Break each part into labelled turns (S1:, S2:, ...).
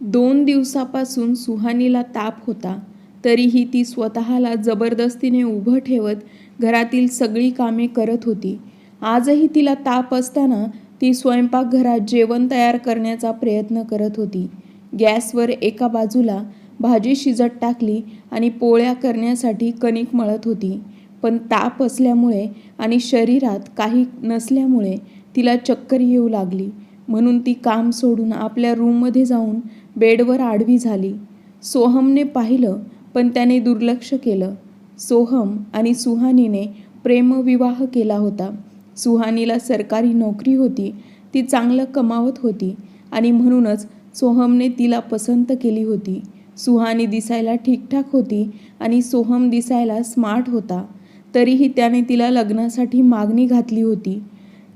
S1: दोन दिवसापासून सुहानीला ताप होता तरीही ती स्वतःला जबरदस्तीने उभं ठेवत घरातील सगळी कामे करत होती. आजही तिला ताप असताना ती स्वयंपाकघरात जेवण तयार करण्याचा प्रयत्न करत होती. गॅसवर एका बाजूला भाजी शिजत टाकली आणि पोळ्या करण्यासाठी कणिक मळत होती. पण ताप असल्यामुळे आणि शरीरात काही नसल्यामुळे तिला चक्कर येऊ लागली. म्हणून ती काम सोडून आपल्या रूममध्ये जाऊन बेडवर आडवी झाली. सोहमने पाहिलं पण त्याने दुर्लक्ष केलं. सोहम आणि सुहानीने प्रेमविवाह केला होता. सुहानीला सरकारी नोकरी होती. ती चांगलं कमावत होती आणि म्हणूनच सोहमने तिला पसंत केली होती. सुहानी दिसायला ठीकठाक होती आणि सोहम दिसायला स्मार्ट होता. तरीही त्याने तिला लग्नासाठी मागणी घातली होती.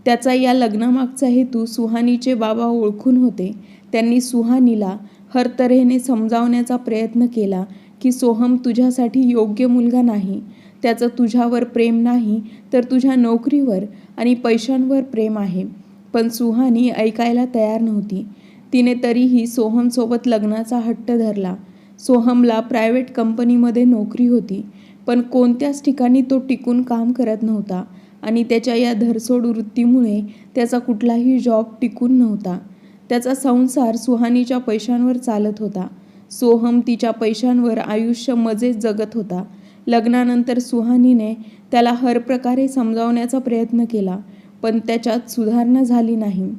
S1: त्याचा या लग्नामागचा हेतू सुहानीचे बाबा ओळखून होते. त्यांनी सुहानीला हर तऱ्हेने समजावण्याचा प्रयत्न केला की सोहम तुझ्यासाठी योग्य मुलगा नाही. त्याचं तुझ्यावर प्रेम नाही तर तुझ्या नोकरीवर आणि पैशांवर प्रेम आहे. पण सुहानी ऐकायला तयार नव्हती. तिने तरीही सोहमसोबत लग्नाचा हट्ट धरला. सोहमला प्रायव्हेट कंपनीमध्ये नोकरी होती पण कोणत्याच ठिकाणी तो टिकून काम करत नव्हता. आणि त्याच्या या धरसोड वृत्तीमुळे त्याचा कुठलाही जॉब टिकून नव्हता. त्याचा संसार सुहानीच्या पैशांवर चालत होता. सोहम तिच्या पैशांवर आयुष्य मजेत जगत होता. लग्नानंतर सुहानीने त्याला हर प्रकारे समजावण्याचा प्रयत्न केला पण त्याच्यात सुधारणा झाली नाही.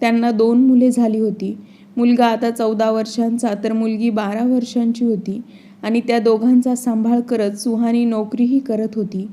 S1: त्यांना दोन मुले झाली होती. मुलगा आता चौदा वर्षांचा तर मुलगी बारा वर्षांची होती आणि त्या दोघांचा सांभाळ करत सुहानी नोकरीही करत होती.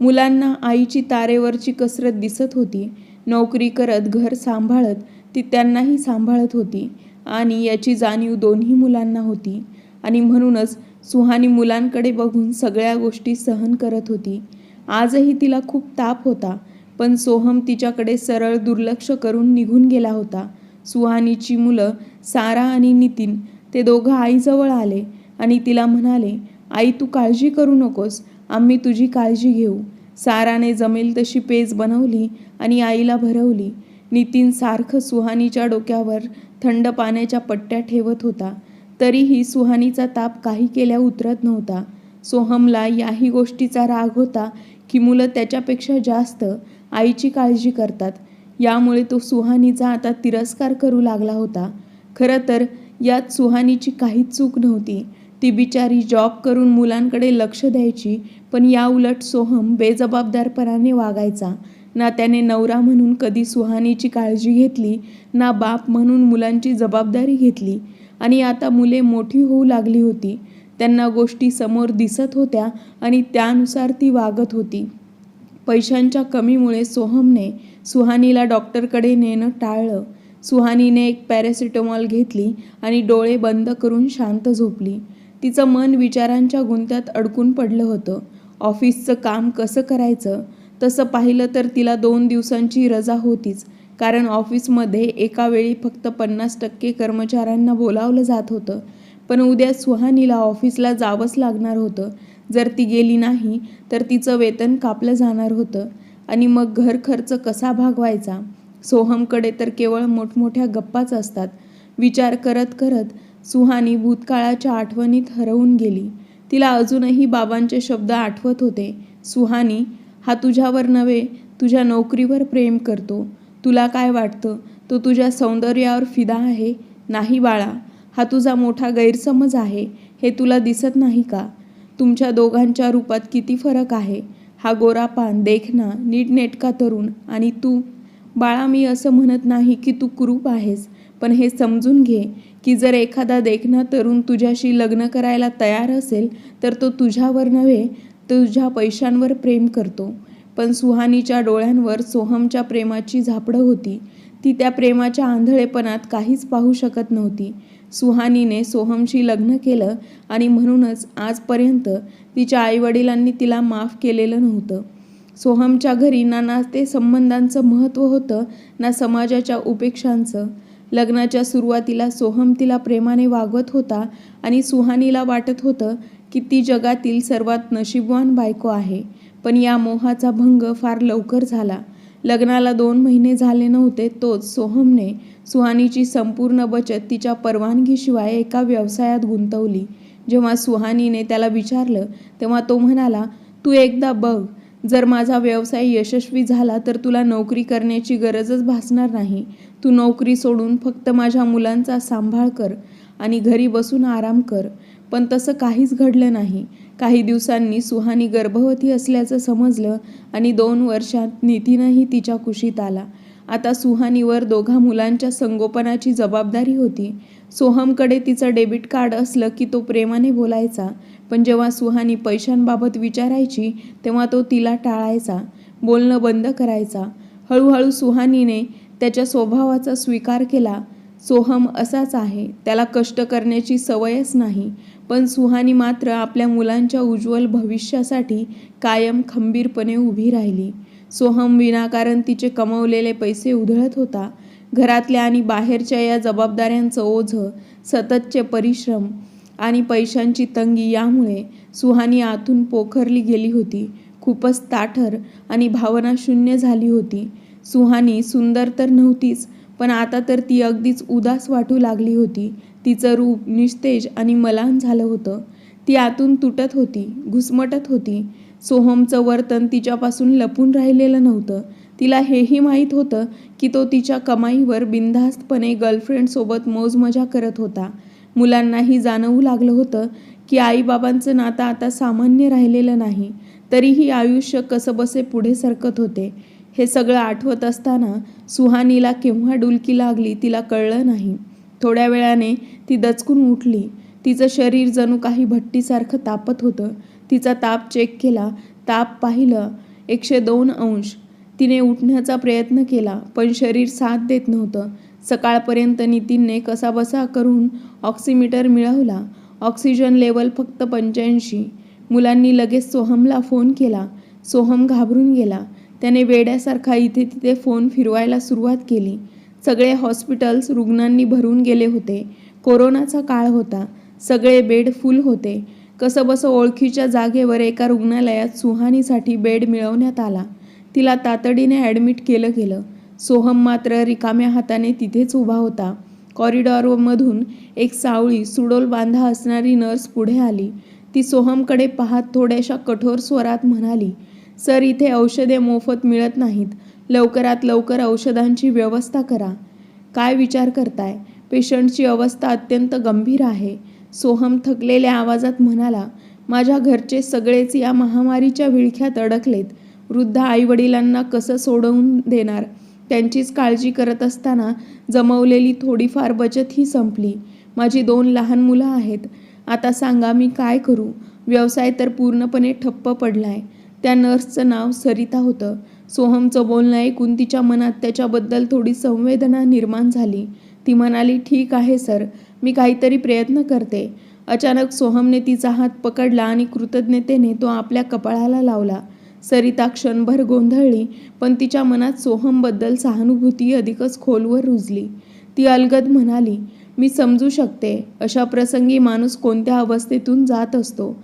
S1: मुलांना आईची तारेवरची कसरत दिसत होती. नोकरी करत घर सांभाळत ती त्यांनाही सांभाळत होती आणि याची जाणीव दोन्ही मुलांना होती. आणि म्हणूनच सुहानी मुलांकडे बघून सगळ्या गोष्टी सहन करत होती. आजही तिला खूप ताप होता पण सोहम तिच्याकडे सरळ दुर्लक्ष करून निघून गेला होता. सुहानीची मुलं सारा आणि नितीन ते दोघं आईजवळ आले आणि तिला म्हणाले आई तू काळजी करू नकोस. आम्ही तुझी काळजी घेऊ. साराने जमेल तशी पेज बनवली आणि आईला भरवली. नितीन सारखं सुहानीच्या डोक्यावर थंड पाण्याच्या पट्ट्या ठेवत होता. तरीही सुहानीचा ताप काही केल्या उतरत नव्हता. सोहमला याही गोष्टीचा राग होता की मुलं त्याच्यापेक्षा जास्त आईची काळजी करतात. यामुळे तो सुहानीचा आता तिरस्कार करू लागला होता. खरं तर यात सुहानीची काहीच चूक नव्हती. ती बिचारी जॉब करून मुलांकडे लक्ष द्यायची पण या उलट सोहम बेजबाबदारपणाने वागायचा. ना त्याने नवरा म्हणून कधी सुहानीची काळजी घेतली ना बाप म्हणून मुलांची जबाबदारी घेतली. आणि आता मुले मोठी होऊ लागली होती. त्यांना गोष्टी समोर दिसत होत्या आणि त्यानुसार ती वागत होती. पैशांच्या कमीमुळे सोहमने सुहानीला डॉक्टरकडे नेणं टाळलं. सुहानीने एक पॅरासिटामॉल घेतली आणि डोळे बंद करून शांत झोपली. तिचं मन विचारांच्या गुंत्यात अडकून पडलं होतं. ऑफिसचं काम कसं करायचं? तसं पाहिलं तर तिला दोन दिवसांची रजा होतीच कारण ऑफिसमध्ये एका वेळी फक्त पन्नास टक्के कर्मचाऱ्यांना बोलावलं जात होतं. पण उद्या सुहानीला ऑफिसला जावंच लागणार होतं. जर ती गेली नाही तर तिचं वेतन कापलं जाणार होतं. आणि मग घर खर्च कसा भागवायचा? सोहमकडे तर केवळ मोठमोठ्या गप्पाच असतात. विचार करत करत सुहानी भूतकाळाच्या आठवणीत हरवून गेली. तिला अजूनही बाबांचे शब्द आठवत होते. सुहानी हा तुझ्यावर नव्हे तुझ्या नोकरीवर प्रेम करतो. तुला काय वाटतं? तो तुझ्या सौंदर्यावर फिदा आहे? नाही बाळा हा तुझा मोठा गैरसमज आहे. हे तुला दिसत नाही का? तुमच्या दोघांच्या रूपात किती फरक आहे? हा गोरापान देखना नीटनेटका तरुण. आणि तू बाळा मी असं म्हणत नाही की तू कुरूप आहेस पण हे समजून घे. की जर एखादा देखणा तरुण तुझ्याशी लग्न करायला तयार असेल तर तो तुझ्यावर नव्हे तुझ्या पैशांवर प्रेम करतो. पण सुहानीच्या डोळ्यांवर सोहमच्या प्रेमाची झापडं होती. ती त्या प्रेमाच्या आंधळेपणात काहीच पाहू शकत नव्हती. सुहानीने सोहमशी लग्न केलं आणि म्हणूनच आजपर्यंत तिच्या आईवडिलांनी तिला माफ केलेलं नव्हतं. सोहमच्या घरी ना ना ते संबंधांचं महत्त्व होतं ना समाजाच्या उपेक्षांचं. लग्नाच्या सुरुवातीला सोहम तिला प्रेमाने वागवत होता आणि सुहानीला वाटत होतं की ती जगातील सर्वात नशीबवान बायको आहे. पण या मोहाचा भंग फार लवकर झाला. लग्नाला दोन महिने झाले नव्हते तोच सोहमने सुहानीची संपूर्ण बचत तिच्या परवानगीशिवाय एका व्यवसायात गुंतवली. जेव्हा सुहानीने त्याला विचारलं तेव्हा तो म्हणाला तू एकदा बघ जर माझा व्यवसाय यशस्वी झाला तर तुला नोकरी करण्याची गरजच भासणार नाही. तू नोकरी सोडून फक्त माझ्या मुलांचा सांभाळ कर आणि घरी बसून आराम कर. पण तसं काहीच घडलं नाही. काही दिवसांनी सुहानी गर्भवती असल्याचं समजलं आणि दोन वर्षात नितीनही तिच्या कुशीत आला. आता सुहानीवर दोघा मुलांच्या संगोपनाची जबाबदारी होती. सोहमकडे तिचं डेबिट कार्ड असलं की तो प्रेमाने बोलायचा. पण जेव्हा सुहानी पैशांबाबत विचारायची तेव्हा तो तिला टाळायचा बोलणं बंद करायचा. हळूहळू सुहानीने त्याच्या स्वभावाचा स्वीकार केला. सोहम असाच आहे त्याला कष्ट करण्याची सवयच नाही पण सुहानी मात्र आपल्या मुलांच्या उज्ज्वल भविष्यासाठी कायम खंबीरपणे उभी राहिली. सोहम विनाकारण तिचे कमवलेले पैसे उधळत होता. घरातल्या आणि बाहेरच्या या जबाबदाऱ्यांचं ओझं सततचे परिश्रम आणि पैशांची तंगी यामुळे सुहानी आतून पोखरली गेली होती. खूपच ताठर आणि भावनाशून्य झाली होती. सुहानी सुंदर तर नव्हतीच पण आता तर ती अगदीच उदास वाटू लागली होती. तिचं रूप निस्तेज आणि मलान झालं होतं. ती आतून तुटत होती घुसमटत होती. सोहमचं वर्तन तिच्यापासून लपून राहिलेलं नव्हतं. तिला हेही माहीत होतं की तो तिच्या कमाईवर बिनधास्तपणे गर्लफ्रेंडसोबत मौजमजा करत होता. मुलांनाही जाणवू लागलं होतं की आईबाबांचं नातं आता सामान्य राहिलेलं नाही. तरीही आयुष्य कसंबसे पुढे सरकत होते. हे सगळं आठवत असताना सुहानीला केव्हा डुलकी लागली तिला कळलं नाही. थोड्या वेळाने ती दचकून उठली. तिचं शरीर जणू काही भट्टीसारखं तापत होतं. तिचा ताप चेक केला. ताप पाहिलं. एकशे दोन अंश. तिने उठण्याचा प्रयत्न केला पण शरीर साथ देत नव्हतं. सकाळपर्यंत नितीनने कसाबसा करून ऑक्सिमीटर मिळवला. ऑक्सिजन लेवल फक्त पंच्याऐंशी. मुलांनी लगेच सोहमला फोन केला. सोहम घाबरून गेला. त्याने वेड्यासारखा इथे तिथे फोन फिरवायला सुरुवात केली. सगळे हॉस्पिटल्स रुग्णांनी भरून गेले होते. कोरोनाचा काळ होता. सगळे बेड फुल होते. कसंबसं ओळखीच्या जागेवर एका रुग्णालयात सुहानीसाठी बेड मिळवण्यात आला. तिला तातडीने ॲडमिट केलं गेलं. सोहम मात्र रिकाम्या हाताने तिथेच उभा होता. कॉरिडॉरमधून एक सावळी सुडोल बांधा असणारी नर्स पुढे आली. ती सोहमकडे पाहत थोड्याशा कठोर स्वरात म्हणाली सर इथे औषधे मोफत मिळत नाहीत. लवकरात लवकर औषधांची व्यवस्था करा. काय विचार करताय? पेशंटची अवस्था अत्यंत गंभीर आहे. सोहम थकलेल्या आवाजात म्हणाला माझ्या घरचे सगळेच या महामारीच्या विळख्यात अडकलेत. वृद्ध आईवडिलांना कसं सोडवून देणार? त्यांचीच काळजी करत असताना जमवलेली थोडीफार बचत ही संपली. माझी दोन लहान मुलं आहेत. आता सांगा मी काय करू? व्यवसाय तर पूर्णपणे ठप्प पडलाय. त्या नर्सचं नाव सरिता होतं. सोहमचं बोलणं ऐकून तिच्या मनात त्याच्याबद्दल थोडी संवेदना निर्माण झाली. ती म्हणाली ठीक आहे सर. मी काहीतरी प्रयत्न करते. अचानक सोहमने तिचा हात पकडला आणि कृतज्ञतेने तो आपल्या कपाळाला लावला. सरिता क्षणभर गोंधळली पण तिच्या मनात सोहमबद्दल सहानुभूती अधिकच खोलवर रुजली. ती अलगद म्हणाली मी समजू शकते अशा प्रसंगी माणूस कोणत्या अवस्थेतून जात असतो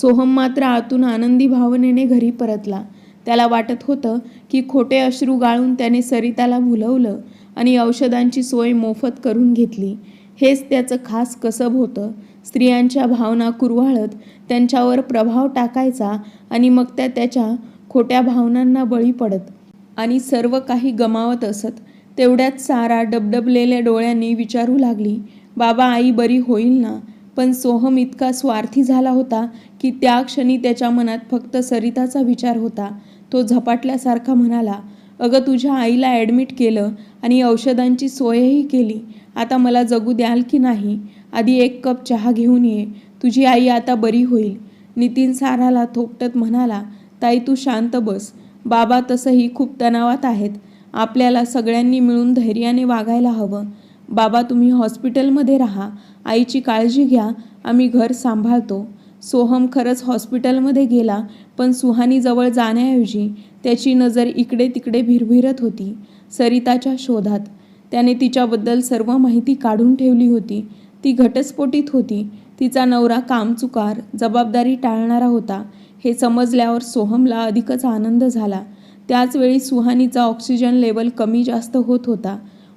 S1: सोहम मात्र आतून आनंदी भावनेने घरी परतला. त्याला वाटत होतं की खोटे अश्रू गाळून त्याने सरिताला भुलवलं आणि औषधांची सोय मोफत करून घेतली. हेच त्याचं खास कसब होतं. स्त्रियांच्या भावना कुरवाळत त्यांच्यावर प्रभाव टाकायचा आणि मग त्या त्याच्या खोट्या भावनांना बळी पडत. आणि सर्व काही गमावत असत. तेवढ्यात सारा डबडबलेल्या डोळ्यांनी विचारू लागली बाबा आई बरी होईल ना? पण सोहम इतका स्वार्थी झाला होता की त्या क्षणी त्याच्या मनात फक्त सरिताचा विचार होता. तो झपाटल्यासारखा म्हणाला अगं तुझ्या आईला ॲडमिट केलं आणि औषधांची सोयही केली. आता मला जगू द्याल की नाही? आधी एक कप चहा घेऊन ये. तुझी आई आता बरी होईल. नितीन साराला थोपटत म्हणाला ताई तू शांत बस. बाबा तसंही खूप तणावात आहेत. आपल्याला सगळ्यांनी मिळून धैर्याने वागायला हवं. बाबा तुम्ही हॉस्पिटलमध्ये राहा. आईची काळजी घ्या. आम्ही घर सांभाळतो. सोहम खरंच हॉस्पिटलमध्ये गेला पण सुहानीजवळ जाण्याऐवजी त्याची नजर इकडे तिकडे भिरभिरत होती सरिताच्या शोधात. त्याने तिच्याबद्दल सर्व माहिती काढून ठेवली होती. ती घटस्फोटीत होती. तिचा नवरा कामचुकार जबाबदारी टाळणारा होता. हे समजल्यावर सोहमला अधिकच आनंद झाला. त्याचवेळी सुहानीचा ऑक्सिजन लेवल कमी जास्त होत होता.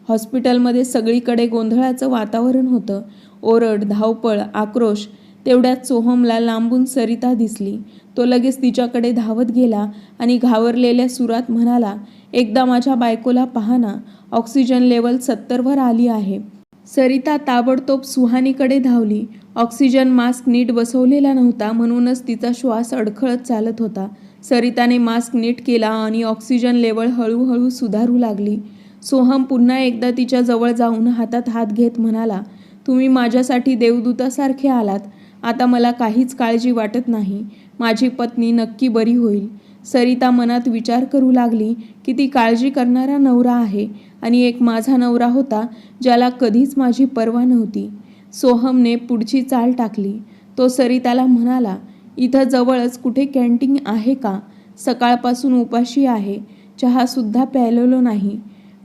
S1: हॉस्पिटलमध्ये सगळीकडे गोंधळाचं वातावरण होतं. ओरड धावपळ आक्रोश तेवढ्यात सोहमला लांबून सरिता दिसली. तो लगेच तिच्याकडे धावत गेला आणि घावरलेल्या सुरात म्हणाला एकदा माझ्या बायकोला पहा ना ऑक्सिजन लेवल सत्तरवर आली आहे. सरिता ताबडतोब सुहानीकडे धावली. ऑक्सिजन मास्क नीट बसवलेला नव्हता म्हणूनच तिचा श्वास अडखळत चालत होता. सरिताने मास्क नीट केला आणि ऑक्सिजन लेवल हळूहळू सुधारू लागली. सोहम पुन्हा एकदा तिच्या जवळ जाऊन हातात हात घेत म्हणाला तुम्ही माझ्यासाठी देवदूतासारखे आलात. आता मला काहीच काळजी वाटत नाही. माझी पत्नी नक्की बरी होईल. सरिता मनात विचार करू लागली की ती काळजी करणारा नवरा आहे. आणि एक माझा नवरा होता ज्याला कधीच माझी पर्वा नव्हती. सोहमने पुढची चाल टाकली. तो सरिताला म्हणाला इथं जवळच कुठे कॅन्टीन आहे का? सकाळपासून उपाशी आहे. चहासुद्धा प्यायलेलो नाही.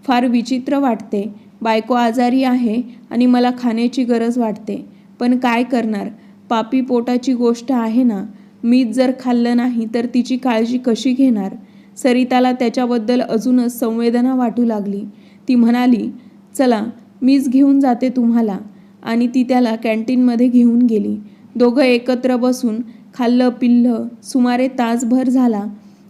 S1: फार विचित्र वाटते. बायको आजारी आहे आणि मला खाण्याची गरज वाटते. पण काय करणार? पापी पोटाची गोष्ट आहे ना? मीच जर खाल्लं नाही तर तिची काळजी कशी घेणार? सरिताला त्याच्याबद्दल अजूनच संवेदना वाटू लागली. ती म्हणाली चला मीच घेऊन जाते तुम्हाला. आणि ती त्याला कॅन्टीनमध्ये घेऊन गेली. दोघं एकत्र बसून खाल्लं पिल्लं सुमारे तासभर झाला.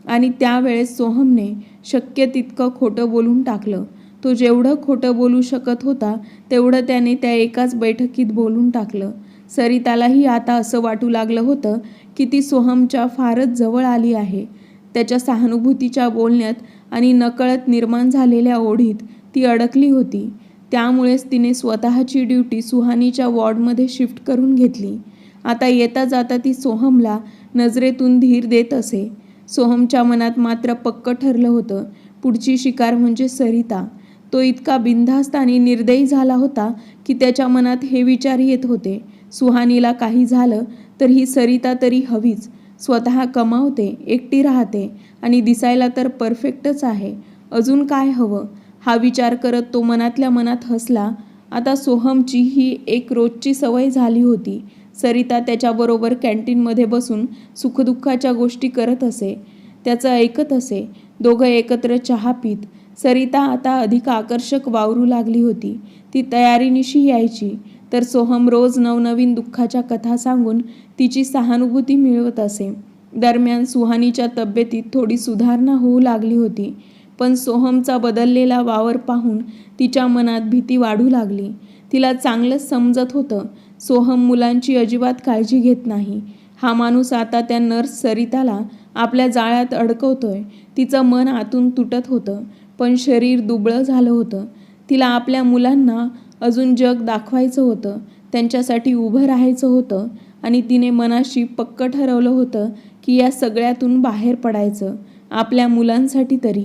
S1: आणि त्यावेळेस सोहमने शक्य तितकं खोटं बोलून टाकलं. तो जेवढं खोटं बोलू शकत होता तेवढं त्याने त्या एकाच बैठकीत बोलून टाकलं. सरितालाही आता असं वाटू लागलं होतं की ती सोहमच्या फारच जवळ आली आहे. त्याच्या सहानुभूतीच्या बोलण्यात आणि नकळत निर्माण झालेल्या ओढीत ती अडकली होती. त्यामुळेच तिने स्वतःची ड्युटी सुहानीच्या वॉर्डमध्ये शिफ्ट करून घेतली. आता येता जाता ती सोहमला नजरेतून धीर देत असे. सोहमच्या मनात मात्र पक्क ठरलं होतं. पुढची शिकार म्हणजे सरिता. तो इतका बिनधास्त आणि निर्दयी झाला होता की त्याच्या मनात हे विचार येत होते. सुहानीला काही झालं तर ही सरिता तरी हवीच. स्वतः कमावते एकटी राहते आणि दिसायला तर परफेक्टच आहे. अजून काय हवं? हा विचार करत तो मनातल्या मनात हसला. आता सोहमची ही एक रोजची सवय झाली होती. सरिता त्याच्याबरोबर कॅन्टीनमध्ये बसून सुखदुःखाच्या गोष्टी करत असे. त्याचं ऐकत असे. दोघं एकत्र चहा पीत. सरिता आता अधिक आकर्षक वावरू लागली होती. ती तयारीनिशी यायची. तर सोहम रोज नवनवीन दुःखाच्या कथा सांगून तिची सहानुभूती मिळवत असे. दरम्यान सुहानीच्या तब्येतीत थोडी सुधारणा होऊ लागली होती. पण सोहमचा बदललेला वावर पाहून तिच्या मनात भीती वाढू लागली. तिला चांगलंच समजत होतं सोहम मुलांची अजिबात काळजी घेत नाही. हा माणूस आता त्या नर्स सरिताला आपल्या जाळ्यात अडकवतोय. तिचं मन आतून तुटत होतं पण शरीर दुबळं झालं होतं. तिला आपल्या मुलांना अजून जग दाखवायचं होतं त्यांच्यासाठी उभं राहायचं होतं आणि तिने मनाशी पक्क ठरवलं होतं की या सगळ्यातून बाहेर पडायचं आपल्या मुलांसाठी तरी.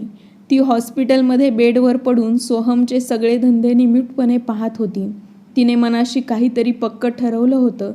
S1: ती हॉस्पिटलमध्ये बेडवर पडून सोहमचे सगळे धंदे निमिटपणे पाहत होती. तिने मनाशी काहीतरी पक्क ठरवलं होतं.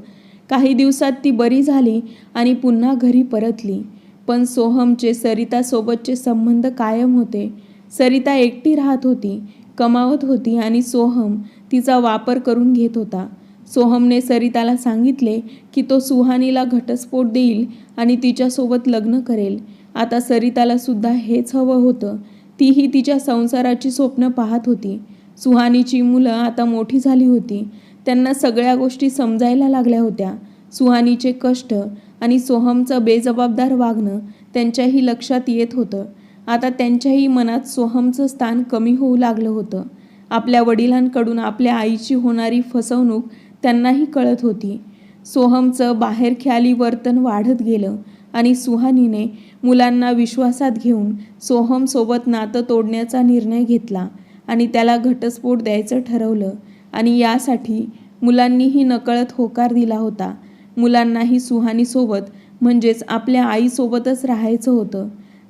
S1: काही दिवसात ती बरी झाली आणि पुन्हा घरी परतली. पण सोहमचे सरितासोबतचे संबंध कायम होते. सरिता एकटी राहत होती कमावत होती आणि सोहम तिचा वापर करून घेत होता. सोहमने सरिताला सांगितले की तो सुहानीला घटस्फोट देईल आणि तिच्यासोबत लग्न करेल. आता सरिताला सुद्धा हेच हवं होतं. तीही तिच्या संसाराची स्वप्न पाहत होती. सुहानीची मुलं आता मोठी झाली होती. त्यांना सगळ्या गोष्टी समजायला लागल्या होत्या. सुहानीचे कष्ट आणि सोहमचं बेजबाबदार वागणं त्यांच्याही लक्षात येत होतं. आता त्यांच्याही मनात सोहमचं स्थान कमी होऊ लागलं होतं. आपल्या वडिलांकडून आपल्या आईची होणारी फसवणूक त्यांनाही कळत होती. सोहमचं बाहेर ख्याली वर्तन वाढत गेलं. आणि सुहानीने मुलांना विश्वासात घेऊन सोहमसोबत नातं तोडण्याचा निर्णय घेतला आणि त्याला घटस्फोट द्यायचं ठरवलं आणि यासाठी मुलांनीही नकळत होकार दिला होता. मुलांनाही सुहानीसोबत म्हणजेच आपल्या आईसोबतच राहायचं होतं.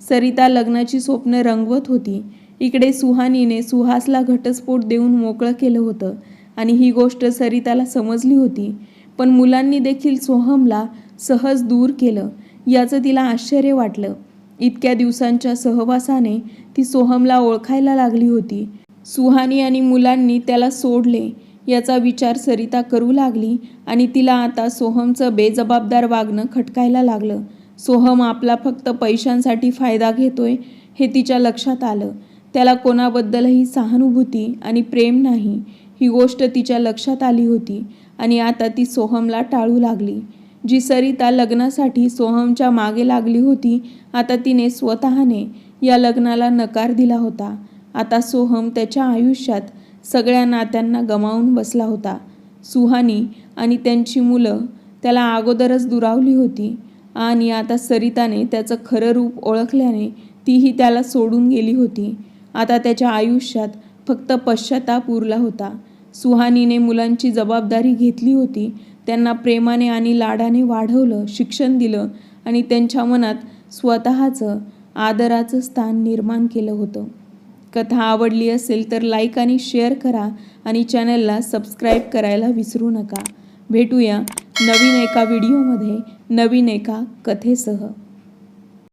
S1: सरिता लग्नाची स्वप्न रंगवत होती. इकडे सुहानीने सुहासला घटस्फोट देऊन मोकळं केलं होतं आणि ही गोष्ट सरिताला समजली होती. पण मुलांनी देखील सोहमला सहज दूर केलं. याचं तिला आश्चर्य वाटलं. इतक्या दिवसांच्या सहवासाने ती सोहमला ओळखायला लागली होती. सुहानी आणि मुलांनी त्याला सोडले. याचा विचार सरिता करू लागली आणि तिला आता सोहमचं बेजबाबदार वागणं खटकायला लागलं. सोहम आपला फक्त पैशांसाठी फायदा घेतोय हे तिच्या लक्षात आलं. त्याला कोणाबद्दलही सहानुभूती आणि प्रेम नाही ही गोष्ट तिच्या लक्षात आली होती आणि आता ती सोहमला टाळू लागली. जी सरिता लग्नासाठी सोहमच्या मागे लागली होती आता तिने स्वतःने या लग्नाला नकार दिला होता. आता सोहम त्याच्या आयुष्यात सगळ्या नात्यांना गमावून बसला होता. सुहानी आणि त्यांची मुलं त्याला अगोदरच दुरावली होती आणि आता सरिताने त्याचं खरं रूप ओळखल्याने तीही त्याला सोडून गेली होती. आता त्याच्या आयुष्यात फक्त पश्चाताप उरला होता. सुहानीने मुलांची जबाबदारी घेतली होती त्यांना प्रेमाने आणि लाडाने वाढवलं शिक्षण दिलं आणि त्यांच्या मनात स्वतःचं आदराचं स्थान निर्माण केलं होतं. कथा आवडली असेल तर लाईक आणि शेअर करा आणि चॅनलला सबस्क्राईब करायला विसरू नका. भेटूया नवीन एका व्हिडिओमध्ये नवीन एका कथेसह.